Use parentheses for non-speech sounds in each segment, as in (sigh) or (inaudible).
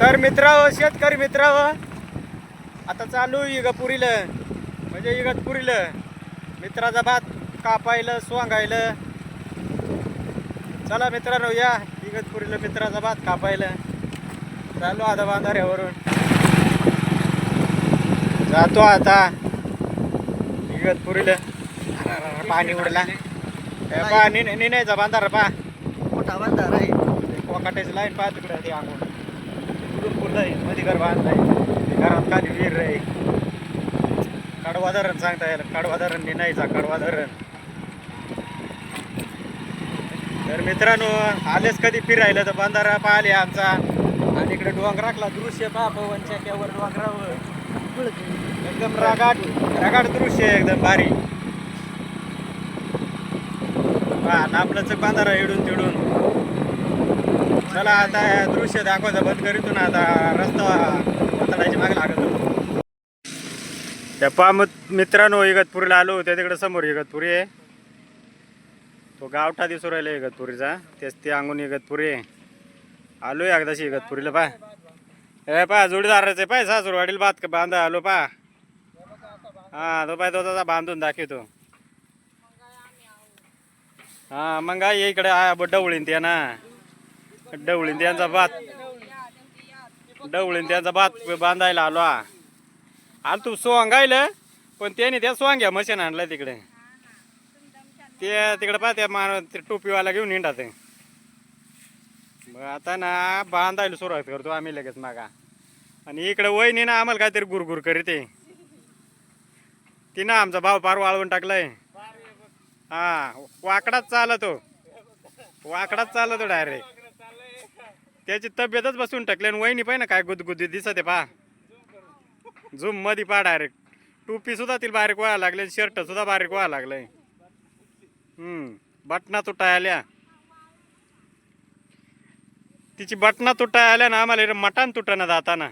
तर मित्र शेतकरी मित्र आता चालू इगतपुरीला. म्हणजे इगतपुरीला. मित्राचा भात कापायला स्वांगायला चला मित्रांनो या इगतपुरीला मित्राचा भात कापायला. चालू आता बांधाऱ्यावरून. जातो आता इगतपुरीला. पाणी उडला. नि निनायचा बांधारा पा. मोठा बांधार आहे. कोकाट्याची लाईन पहा तिकडे ते अंगून कुठून आहे मध्ये घर बांध बांधलाय घरात खाली विहीर आहे. कडवा धरण सांगता येईल. कडवा धरण जा कडवा धरण तर मित्रांनो आलेच कधी फिरायला? तर बांधारा पाहिले आमचा. आणि इकडे डोंगराकला दृश्य पहा पवनच्या त्यावर डोंगरावर. एकदम रागाट रागाट दृश्य आहे एकदम भारी. पहा नापलंच बांधारा इडून तिडून. चला आता दृश्य दाखवायचं बंद करीतून आता रस्ता वातडायची मागे लागत त्या पा मित्रांनो इगतपुरीला आलो होते तिकडे समोर इगतपुरी आहे. तो गावठा दिसू राहिला इगतपुरीचा तेच ते अंगून इगतपुरी आहे. आलो आहे एकदाशी इगतपुरीला पा. हे पा जोडीदाराचे पाय सासूरवाडील बात का बांधा आलो पा. हा तो पाय तो तसा बांधून दाखवतो. हा मग इकडे आ- डवळीन ते ना डवळीन त्यांचा भात डवळीन त्यांचा भात बांधायला आलो हा. आलो तू सोंगायला पण त्याने त्या सोंग्या मशीन आणलं तिकडे. ते तिकडे पहा त्या मान ते टोपीवाला घेऊन हिंडा ते. मग आता ना बांधायला सुरुवात करतो आम्ही लगेच मागा. आणि इकडे वहिनी ना आम्हाला काहीतरी गुरगुर करीत तिनं आमचा भाव पार वाळवून टाकलाय. हा वाकडाच चालतो. वाकडाच चालतो डायरेक्ट त्याची तब्येतच बसून टाकली आणि वहिनी पाहिजे ना काय गुदगुदी दिसत आहे पा झूममध्ये पा डायरेक्ट टोपी सुद्धा तिला बारीक व्हायला लागले शर्ट सुद्धा बारीक व्हायला लागलंय. हम्म बटना तुटाय आल्या. तिची बटना तुटाय आल्या ना आम्हाला मटण तुटणं जाताना.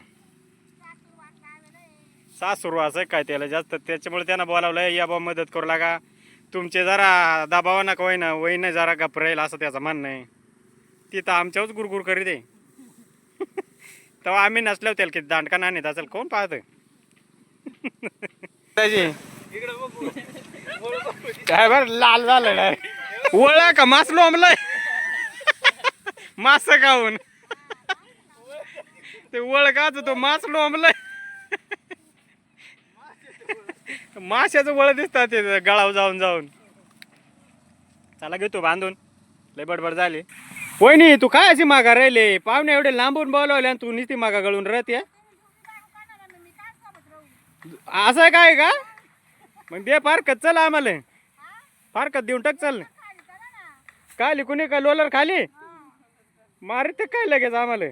सासूर असं काय त्याला जास्त. त्याच्यामुळे त्यांना बोलावलंय या बा मदत करू लागा. तुमचे जरा दबाव नका वही ना जरा गप राहील असं त्याचं म्हणणं आहे. ती तर आमच्यावरच गुरगुर करीत आहे. (laughs) तेव्हा आम्ही नसल्यावर त्याला किती दांडका नाणीत असेल कोण पाहत काय बर लाल झालं नाही ओळा का मास लोंबलाय? मास खाऊन. ते ओळखाच तो मास लोंबलाय? माश्याचं वळ दिसतात ते गळाव जाऊन जाऊन. चला घेतो बांधून. लय बडबड झाली. वहिनी तू काय अशी मागा राहिले? पाहुणे एवढे लांबून बोलावले आणि तू निती मागा गळून राहते असं आहे काय का? मग दे फारकत चल आम्हाला. फारकत देऊन टाक चल. काय कुणी का लोलर खाली? मारे ते काय लगेच आम्हाला?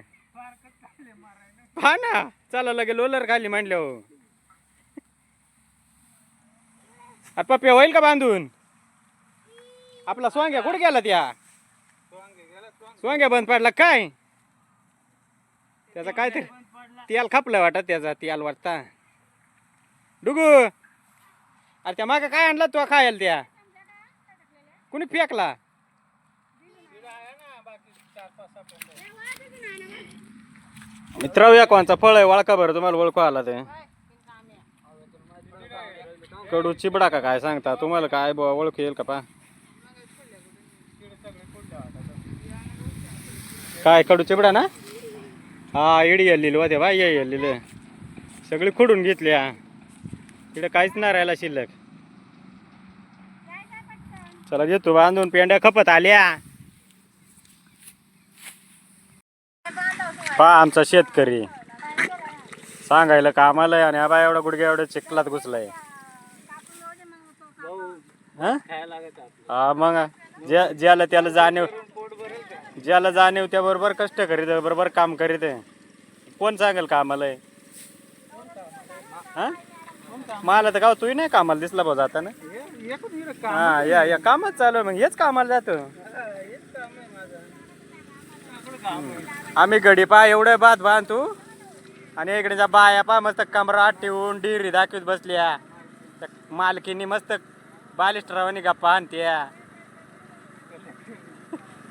हा ना चला लगे लोलर खाली मांडल्या हो. अरे पप्पे होईल का बांधून? आपला स्वांग्या कुठे गेला त्या? स्वांग्या बंद पडला काय? त्याचा काय तरी तेल खापलं वाटत त्याचा तेल वाटता. डुगू! अरे त्या मागं काय आणला तू खायला त्या? कुणी फेकला? मित्र या कोणचा फळ आहे? वळका बरं तुम्हाला ओळखू आला ते. कडू चिबडा का काय सांगता? तुम्हाला काय बुवा ओळख येईल का पा? काय कडू चिबडा ना? हा इडी येल्लेली होते बा ये हल्लील सगळी खुडून हा इकडे काहीच नाही राहिला शिल्लक. चला घेतो बांधून पेंड्या खपत आल्या. पा आमचा शेतकरी. सांगायला कामाला आणि हा एवढा गुडघ्या एवढ्या चिखलात घुसलाय. हा? हा मग ज्याला त्याला जाणीव ज्याला जाणीव त्याबरोबर कष्ट करीत आहे, बरोबर काम करीत आहे. कोण सांगेल कामाला आहे? हा? मला तर गाव तूही नाही कामाला दिसला बघ जाताना. हा या या कामच चालू आहे मग हेच कामाला जातो. आम्ही गडी पा एवढं बात बांध तू आणि इकडे जा बाया पा मस्त कमरा ठेवून डिरी दाखवीत बसल्या. त्या मालकीनी मस्त बालिस्टरावानी गप्पा आणत्या.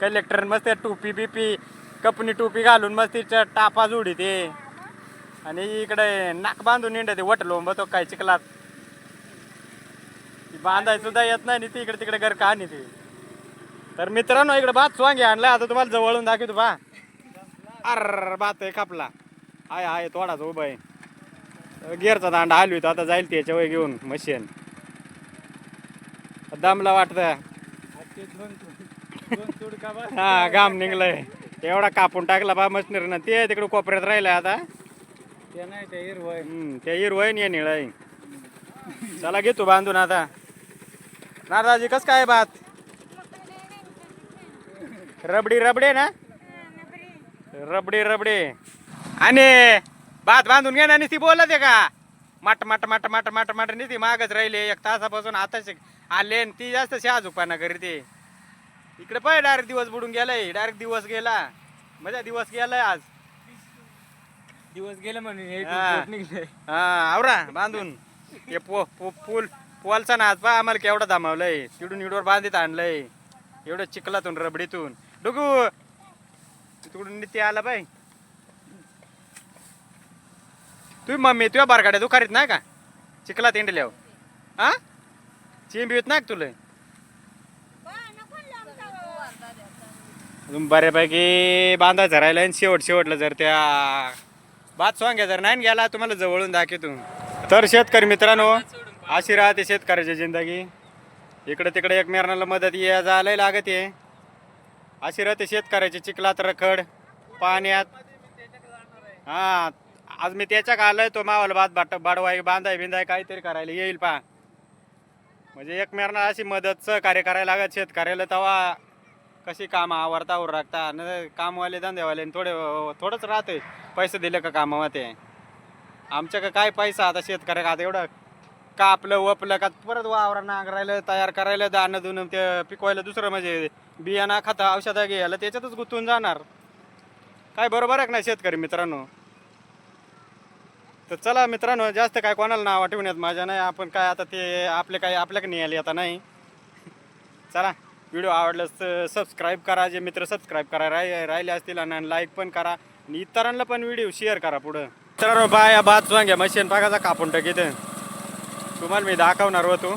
कलेक्टर मस्त टोपी बिपी कपनी टोपी घालून मस्त तिच्या टापा जोडी ते आणि इकडे नाक बांधून निंड ते वटलो मग तो काय चिखलात. ती बांधाय सुद्धा येत नाही ती इकडे तिकडे घर का ते तर मित्रांनो इकडे भात स्वांगे आणला आता तुम्हाला जवळून दाखवतो बा अर भात आहे कापला आहे आहे थोडाच उभा आहे. गिअरचा दांडा हलवितो आता जाईल त्याच्या वय घेऊन मशीन. दमला वाटत. हा घाम निघलंय. एवढा कापून टाकला बा मशनरीनं ते तिकडे कोपऱ्यात राहिलंय आता. ते नाही ते हिरवय ते हिरवय चला घेतो बांधून आता. नारदाजी कस काय भात रबडी रबडे ना? रबडी रबडे. आणि भात बांधून घे ना ती बोलत आहे का? मट मट मट मट मट मट नी ती मागच राहिले. एक तासापासून आताच आले आणि ती जास्त शहाज उपाना करते इकडे पाय डायरेक्ट दिवस बुडून गेलाय. डायरेक्ट दिवस गेला. मजा दिवस गेलाय आज. दिवस गेले म्हणून हे हा. हा आवरा बांधून. ते पो पो पूल पोलचा नाच पा आम्हाला केवढा दमावलंय तिकडून इडवर बांधित आणलंय. एवढं चिखलातून रबडीतून. डुगू! तिकडून नित्य आला बाई. तुम्ही मम्मी तुझ्या बारगाड्या दुखारीत नाही का? चिखलात इंडल्यावर. हा? चिंबी येत नाही का तुला? बऱ्यापैकी बांधायचं राहिला आणि शेवट शेवटला जर त्या भात सोंग्या जर नाही गेला तुम्हाला जवळून दाखवतो. तर शेतकरी मित्रांनो अशी राहते शेतकऱ्याची जिंदगी. इकडे तिकडे एकमेकांना मदत ये जायला लागत आहे. अशी राहते शेतकऱ्याची चिखलात रखड पाण्यात. हा आज मी त्याच्या का आलोय तो मावाला भात बाट बाडवाय बांधाय बिंदाय काहीतरी करायला येईल पा म्हणजे एकमेकांना अशी मदत सहकार्य करायला लागत शेतकऱ्याला तेव्हा कशी काम आवरतावर राखता न कामवाले धंदेवाले थोडे थोडंच राहते. पैसे दिले का कामामध्ये? आमच्या काय पैसा आता शेतकऱ्या आता एवढं कापलं वपलं का परत वावर नांगरायला तयार करायला दाणं दुणं ते पिकवायला दुसरं म्हणजे बियाणं खतं औषधं घ्यायला त्याच्यातच गुंतून जाणार. काय बरोबर आहे का नाही शेतकरी मित्रांनो? तर चला मित्रांनो जास्त काय कोणाला नाव आठवण्यात माझ्या नाही. आपण काय आता ते आपले काय आपल्याकडे नाही आले आता नाही. चला. व्हिडिओ आवडल्यास सबस्क्राईब करा. जे मित्र सबस्क्राईब करा राय राहिले असतील आणि लाईक पण करा. आणि इतरांना पण व्हिडिओ शेअर करा पुढं. मित्रांनो बाया भात वांग्या मशीन बघायचा कापून टाकीत तुम्हाला मी दाखवणार होतो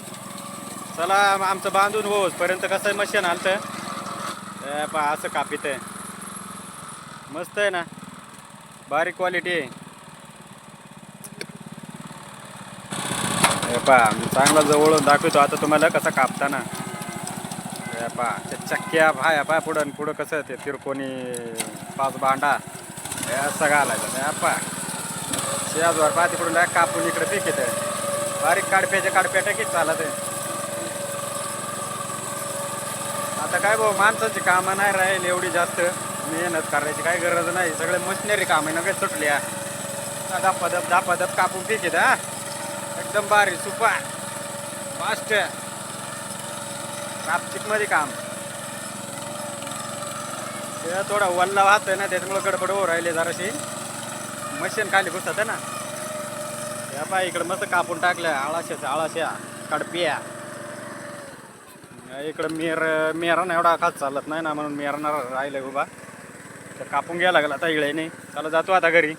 चला आमचं बांधून होसपर्यंत कसं मशीन आलतं? ए, पहा असं कापित आहे मस्त आहे ना? बारीक क्वालिटी आहे. हे पहा चांगला जवळून दाखवतो. आता तुम्हाला कसं कापताना. हे पहा ते चक्क्या भाया पाय पुढं आणि पुढं कसं ते तिरकोणी पाच भांडा हे सगळं आलायचं हे पहा शेजवर पहा तिकडून direct कापून इकडे पीक येते बारीक काडप्याच्या काडप्या किती चालत आता काय भाऊ माणसाची कामं नाही राहील एवढी जास्त. मेहनत करायची काही गरज नाही. सगळे मशिनरी कामं नका सुटल्या. दापादप दापादप कापून पीक येतं हा. एकदम भारी सुपा. फास्ट कापचिक काम. ते थोडा वल्ला वाहतोय ना त्याच्यामुळे गडबड हो राहिले जराशी. मशीन खाली घुसत ना. या बाय इकडं मस्त कापून टाकल्या आळाशाच्या आळाश्या कडपिया. इकडं मेर मेरण एवढा खास चालत नाही ना म्हणून मेरणार राहिलं उभा. तर कापून घ्यायला लागला आता इकडे नाही चला जातो आता घरी.